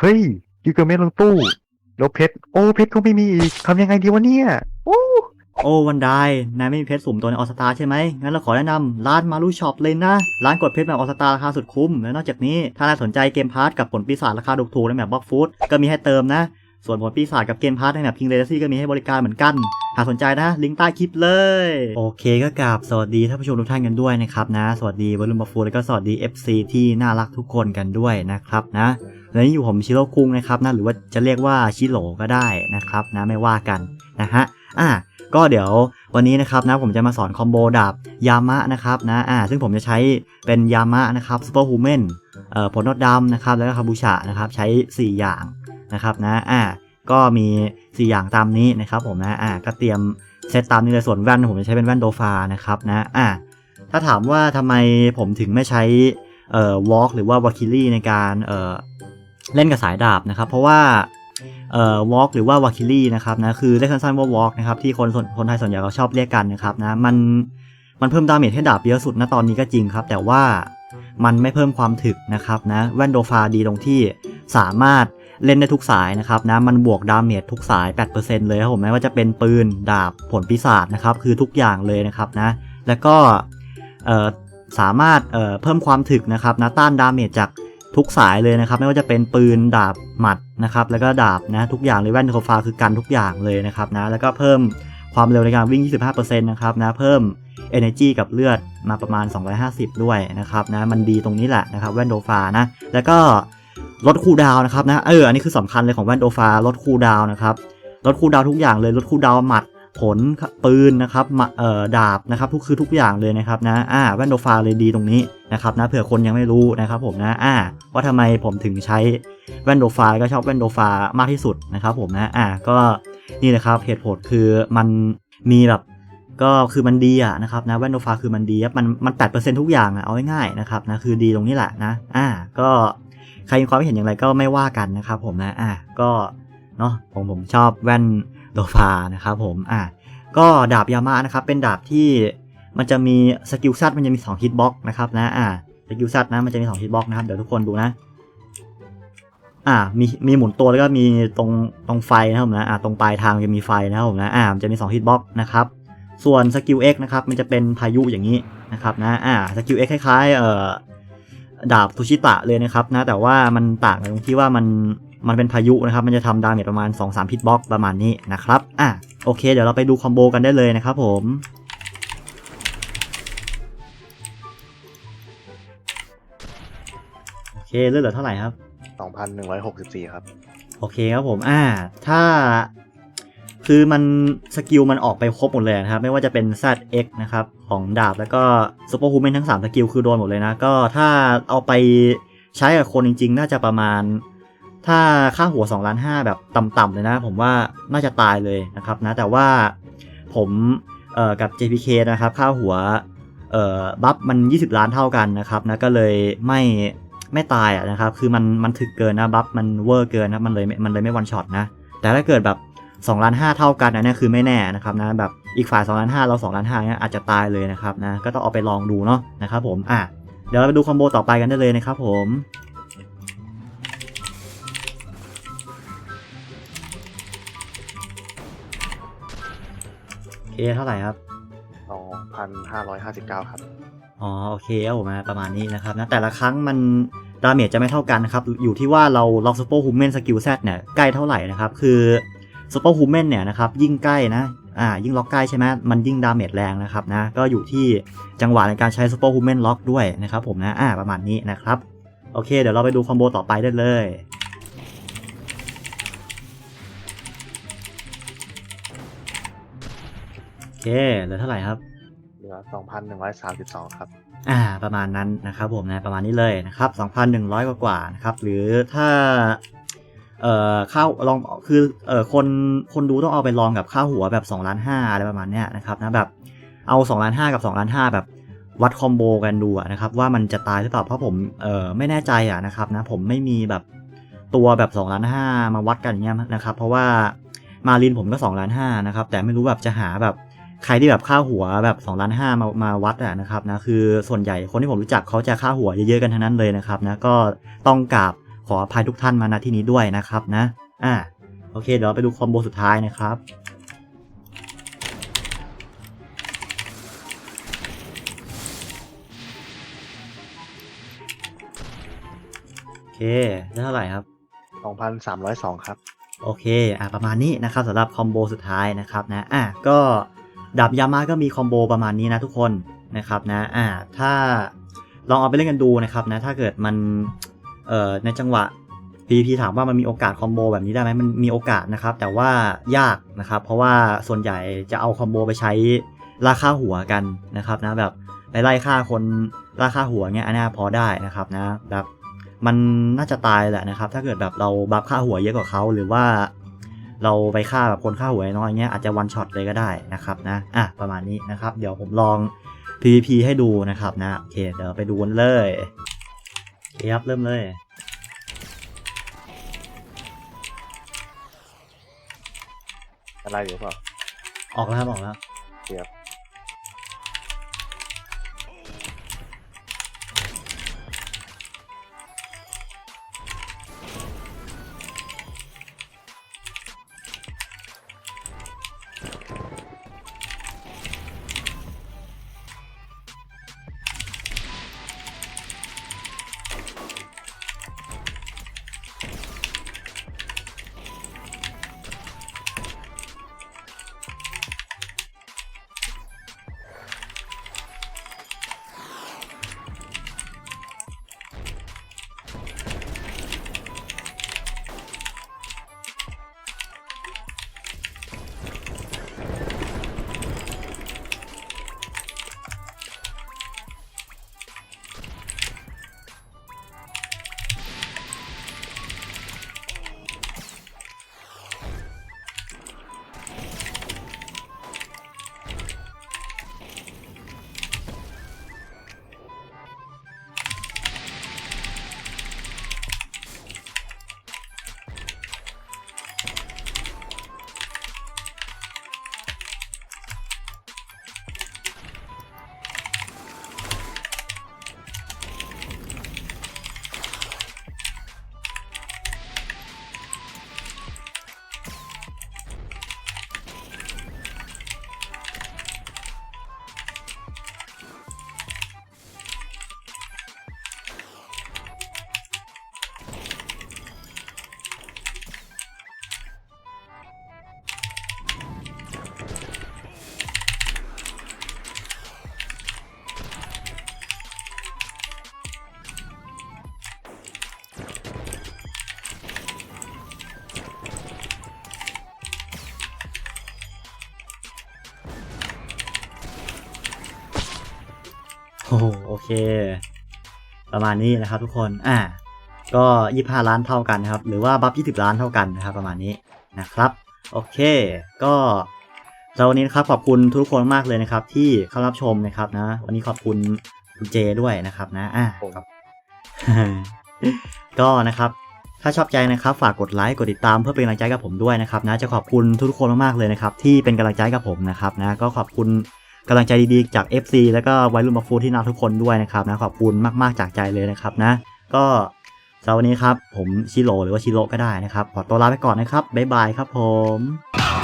เฮ้ยยูเกอร์เมลลงตู้แล้วเพชรโอ้เพชรก็ไม่มีอีกทำยังไงดีวะเนี่ยโอ้โอ้วันไดนายไม่มีเพชรสุ่มตัวในออสตาใช่ไหมงั้นเราขอแนะนำร้านมารูช็อปเลยนะ ร้านกดเพชรแบบออสตาราคาสุดคุ้ม และนอกจากนี้ ถ้านายสนใจเกมพาร์ทกับผลปีศาจราคาถูกๆในแบบบล็อกฟูดก็มีให้เติมนะ ส่วนผลปีศาจกับเกมพาร์ทในแบบคิงเลดซี่ก็มีให้บริการเหมือนกัน หากสนใจนะลิงก์ใต้คลิปเลย โอเคก็กราบสวัสดีท่านผู้ชมทุกท่านกันด้วยนะครับนะ สวัสดีวอลลุ่มบฟูแล้วก็สวัสดี FC ที่น่ารักทุกคนกันด้วยนะครับนะ และนี่อยู่ผมชิโร่คุงนะครับนะหรือว่าจะเรียกว่าชิโร่ก็ได้นะครับนะไม่ว่ากันนะฮะอะก็เดี๋ยววันนี้นะครับนะผมจะมาสอนคอมโบดาบยามะนะครับนะอ่าซึ่งผมจะใช้เป็นยามะนะครับซูเปอร์ฮูแมนเอ่อผลนอดดำนะครับแล้วก็คาบูชะนะครับใช้ 4 อย่างนะครับนะอ่าก็มี 4 อย่างตามนี้นะครับผมนะอ่าก็เตรียมเซตตามนี้เลยส่วนแว่นผมจะใช้เป็นแว่นโดฟานะครับนะอ่าถ้าถามว่าทำไมผมถึงไม่ใช้เอ่อวอล์กหรือว่าวอคิลี่ในการเอ่อ เล่นกับสายดาบนะครับ เพราะว่าเอ่อวอล์กหรือว่าวอคิลี่นะครับนะคือเรียกสั้นๆว่าวอล์กนะครับที่คนส่วนคนไทยส่วนใหญ่เขาชอบเรียกกันนะครับนะมันมันเพิ่มดาเมจให้ดาบเยอะสุดนะตอนนี้ก็จริงครับ แต่ว่ามันไม่เพิ่มความถึกนะครับนะแว่นโดฟาดีตรงที่สามารถเล่นได้ทุกสายนะครับนะมันบวกดาเมจทุกสาย 8%เลยครับผมไม่ว่าจะเป็นปืนดาบผลปีศาจนะครับคือทุกอย่างเลยนะครับนะแล้วก็เอ่อสามารถเอ่อเพิ่มความถึกนะครับนะต้านดาเมจจาก ทุกสายเลยนะครับ ไม่ว่าจะเป็นปืนดาบหมัดนะครับ แล้วก็ดาบนะทุกอย่างเลยแว่นโคฟาคือกันทุกอย่างเลยนะครับนะแล้วก็เพิ่มความเร็วในการวิ่ง 25%นะครับนะเพิ่ม energy กับเลือดมาประมาณ 250 ด้วยนะครับนะมันดีตรงนี้แหละนะครับแว่นโดฟานะแล้วก็ลดคูดาวนะครับนะเอออันนี้คือสำคัญเลยของแว่นโดฟาลดคูดาวนะครับลดคูดาวทุกอย่างเลยลดคูดาวหมัด ผลปืนนะครับมะเอ่อดาบนะครับทุกคือทุกอย่างเลยนะครับนะอ่าแว่นโดฟาเลยดีตรงนี้นะครับนะเผื่อคนยังไม่รู้นะครับผมนะอ่าว่าทำไมผมถึงใช้แว่นโดฟาแล้วก็ชอบแว่นโดฟามากที่สุดนะครับผมนะอ่าก็นี่นะครับเหตุผลคือมันมีแบบก็คือมันดีอะนะครับนะแว่นโดฟาคือมันดีมันมันแปดเปอร์เซ็นทุกอย่างอะเอาง่ายๆนะครับนะคือดีตรงนี้แหละนะอ่าก็ใครมีความเห็นอย่างไรก็ไม่ว่ากันนะครับผมนะอะก็เนาะผมผมชอบแว่น โดฟานะครับผมอะก็ดาบยามานะครับเป็นดาบที่มันจะมีสกิลซัดมันจะมี2ฮิตบ็อกนะครับนะอะสกิลซัดนะมันจะมี2ฮิตบ็อกนะครับเดี๋ยวทุกคนดูนะ อ่ามีมีหมุนตัวแล้วก็มีตรงตรงไฟนะครับผมนะอ่าตรงปลายทางจะมีไฟนะครับผมนะอ่ามันจะมี2ฮิตบ็อกนะครับส่วนสกิล X นะครับมันจะเป็นพายุอย่างนี้นะครับนะอ่าสกิล X คล้ายๆเอ่อดาบทูชิตะเลยนะครับนะแต่ว่ามันต่างกันตรงที่ว่ามัน มันเป็นพายุนะครับ มันจะทำดาเมจประมาณ 2-3พิทบ็อกประมาณนี้นะครับ อะ โอเค เดี๋ยวเราไปดูคอมโบกันได้เลยนะครับผมโอเคเลือดเหลือเท่าไหร่ครับ 2,164 ครับ โอเคครับผม อ่า ถ้า คือมันสกิลมันออกไปครบหมดเลยนะครับ ไม่ว่าจะเป็น ZX นะครับ ของดาบแล้วก็ Super Human ทั้ง 3 สกิลคือโดนหมดเลยนะ ก็ถ้าเอาไปใช้กับคนจริง ๆ น่าจะประมาณ ถ้าค่าหัว2ล้าน5แบบต่ำๆเลยนะ ผมว่าน่าจะตายเลยนะครับนะแต่ว่าผมกับ JPK นะครับค่าหัวบัฟมัน 20 ล้านเท่ากันนะครับนะก็เลยไม่ไม่ตายอะนะครับ คือมันมันถึกเกินนะบัฟมันเวอร์เกินนะมันเลยมันเลยไม่วันช็อตนะ แต่ถ้าเกิดแบบ2ล้าน5เท่ากันนะเนี่ยคือไม่แน่นะครับนะแบบอีกฝ่าย2ล้าน5เรา2ล้าน5เนี่ยอาจจะตายเลยนะครับนะก็ต้องเอาไปลองดูเนาะนะครับผมอะเดี๋ยวเราไปดูคอมโบต่อไปกันได้เลยนะครับผม โอเคเท่าไหร่ครับ 2,559 ครับ อ๋อโอเคครับผมนะประมาณนี้นะครับนะแต่ละครั้งมันดาเมจจะไม่เท่ากันนะครับ อยู่ที่ว่าเราล็อกซูเปอร์ฮูแมนสกิลแซดเนี่ยใกล้เท่าไหร่นะครับ คือซูเปอร์ฮูแมนเนี่ยนะครับยิ่งใกล้นะอ่ายิ่งล็อกใกล้ใช่ไหมมันยิ่งดาเมจแรงนะครับนะก็อยู่ที่จังหวะในการใช้ซูเปอร์ฮูแมนล็อกด้วยนะครับผมนะอ่าประมาณนี้นะครับ โอเค เดี๋ยวเราไปดูคอมโบต่อไปได้เลย เคเหลือเท่าไหร่ครับเหลือ2,132ครับ อ่า ประมาณนั้นนะครับผมนะประมาณนี้เลยนะครับ2,100กว่ากว่าๆนะครับ หรือถ้า เอ่อข้าวลองคือเอ่อคนคนดูต้องเอาไปลองกับข้าวหัวแบบ2ล้าน5อะไรประมาณเนี้ยนะครับนะแบบเอา2ล้าน5กับ2ล้าน5แบบวัดคอมโบกันดูอะนะครับว่ามันจะตายหรือเปล่าเพราะผมเอ่อไม่แน่ใจอะนะครับนะผมไม่มีแบบตัวแบบ2ล้าน5มาวัดกันอย่างเงี้ยนะครับ เพราะว่ามาลินผมก็2ล้าน5นะครับแต่ไม่รู้แบบจะหาแบบ ใครที่แบบค่าหัวแบบ2ล้านห้ามามาวัดอะนะครับนะคือส่วนใหญ่คนที่ผมรู้จักเขาจะค่าหัวเยอะๆกันทั้งนั้นเลยนะครับนะก็ต้องกราบขออภัยทุกท่านมาณที่นี้ด้วยนะครับนะอ่าโอเคเดี๋ยวไปดูคอมโบสุดท้ายนะครับโอเคได้เท่าไหร่ครับ 2,302 ครับ โอเค อะประมาณนี้นะครับสำหรับคอมโบสุดท้ายนะครับนะ อะก็ ดาบยามาก็มีคอมโบประมาณนี้นะทุกคนนะครับนะอะถ้าลองเอาไปเล่นกันดูนะครับนะถ้าเกิดมันเอ่อในจังหวะ PVP ถามว่ามันมีโอกาสคอมโบแบบนี้ได้ไหมมันมีโอกาสนะครับ แต่ว่ายากนะครับ เพราะว่าส่วนใหญ่จะเอาคอมโบไปใช้ราคาหัวกันนะครับนะแบบไปไล่ฆ่าคนราคาหัวเงี้ยอันนี้พอได้นะครับนะแบบมันน่าจะตายแหละนะครับ ถ้าเกิดแบบเราบัฟค่าหัวเยอะกว่าเขาหรือว่า เราไปฆ่าแบบคนฆ่าหัวน้อยเงี้ยอาจจะวันช็อตเลยก็ได้นะครับนะอะประมาณนี้นะครับ เดี๋ยวผมลอง PVP ให้ดูนะครับนะโอเคเดี๋ยวไปดูกันเลยโอเคครับเริ่มเลยอะไรอยู่เปล่าออกแล้วครับออกแล้วเดี๋ยว โอ้โหโอเค ประมาณนี้นะครับทุกคน อ่า ก็25ล้านเท่ากันนะครับ หรือว่าบัฟ20ล้านเท่ากันนะครับ ประมาณนี้นะครับ โอเค ก็สำหรับวันนี้นะครับขอบคุณทุกคนมากเลยนะครับ ที่เข้ารับชมนะครับนะ วันนี้ขอบคุณคุณเจด้วยนะครับนะ อ่าผมก็นะครับถ้าชอบใจนะครับ ฝากกดไลค์กดติดตามเพื่อเป็นกำลังใจกับผมด้วยนะครับนะจะขอบคุณทุกๆคนมากๆเลยนะครับ ที่เป็นกำลังใจกับผมนะครับนะก็ขอบคุณ กำลังใจดีๆจาก FC แล้วก็ไวรุ่นมาฟูที่น่าทุกคนด้วยนะครับนะขอบคุณมากๆจากใจเลยนะครับนะ ก็สำหรับวันนี้ครับผมชิโร่หรือว่าชิโร่ก็ได้นะครับขอตัวลาไปก่อนนะครับบ๊ายบายครับผม